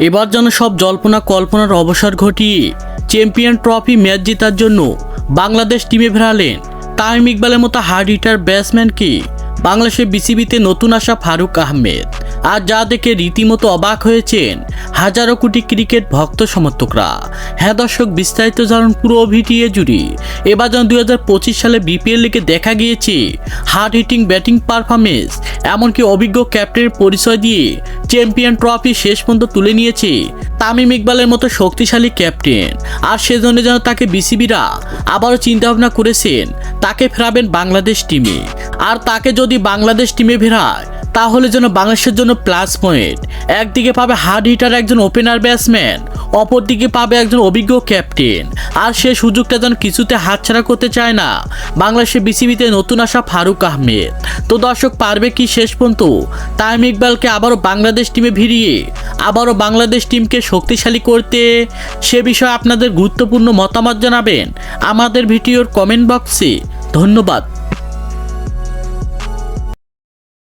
এবার যেন সব জল্পনা কল্পনার অবসর ঘটিয়ে চ্যাম্পিয়ন ট্রফি ম্যাচ জেতার জন্য বাংলাদেশ টিমে ফেরালেন তামিম ইকবালের মতো হার্ড হিটার ব্যাটসম্যানকে বাংলাদেশের বিসিবিতে নতুন আসা ফারুক আহমেদ। আর যা দেখে রীতিমতো অবাক হয়েছেন, হাজারো কোটি ক্রিকেট ভক্ত সমর্থকরা। হ্যাঁ দর্শক, বিস্তারিত জানুন পুরো ভিটিএ জুড়ি। এবার যেন দুই হাজার পঁচিশ সালে বিপিএল লিগে দেখা গিয়েছে হার্ড হিটিং ব্যাটিং পারফরমেন্স এমনকি অভিজ্ঞ ক্যাপ্টেনের পরিচয় দিয়ে চ্যাম্পিয়ন ট্রফি শেষ পর্যন্ত তুলে নিয়েছে তামিম ইকবালের মতো শক্তিশালী ক্যাপ্টেন আর সেজন্য যেন তাকে বিসিবিরা আবারও চিন্তাভাবনা করেছেন, তাকে ফেরাবেন বাংলাদেশ টিমে আর তাকে যদি বাংলাদেশ টিমে ফেরায় তাহলে যেন বাংলাদেশের জন্য প্লাস পয়েন্ট একদিকে পাবে হার্ড হিটার একজন ওপেনার ব্যাটসম্যান অপরদিকে পাবে একজন অভিজ্ঞ ক্যাপ্টেন আর সে সুযোগটা যেন কিছুতে হাতছাড়া করতে চায় না। বাংলাদেশের বিসিবিতে নতুন আসা ফারুক আহমেদ। তো দর্শক, পারবে কি শেষ পর্যন্ত? তাইম ইকবালকে আবারও বাংলাদেশ টিমে ভিড়িয়ে, আবারও বাংলাদেশ টিমকে শক্তিশালী করতে সে বিষয়ে আপনাদের গুরুত্বপূর্ণ মতামত জানাবেন। আমাদের ভিডিওর কমেন্ট বক্সে ধন্যবাদ।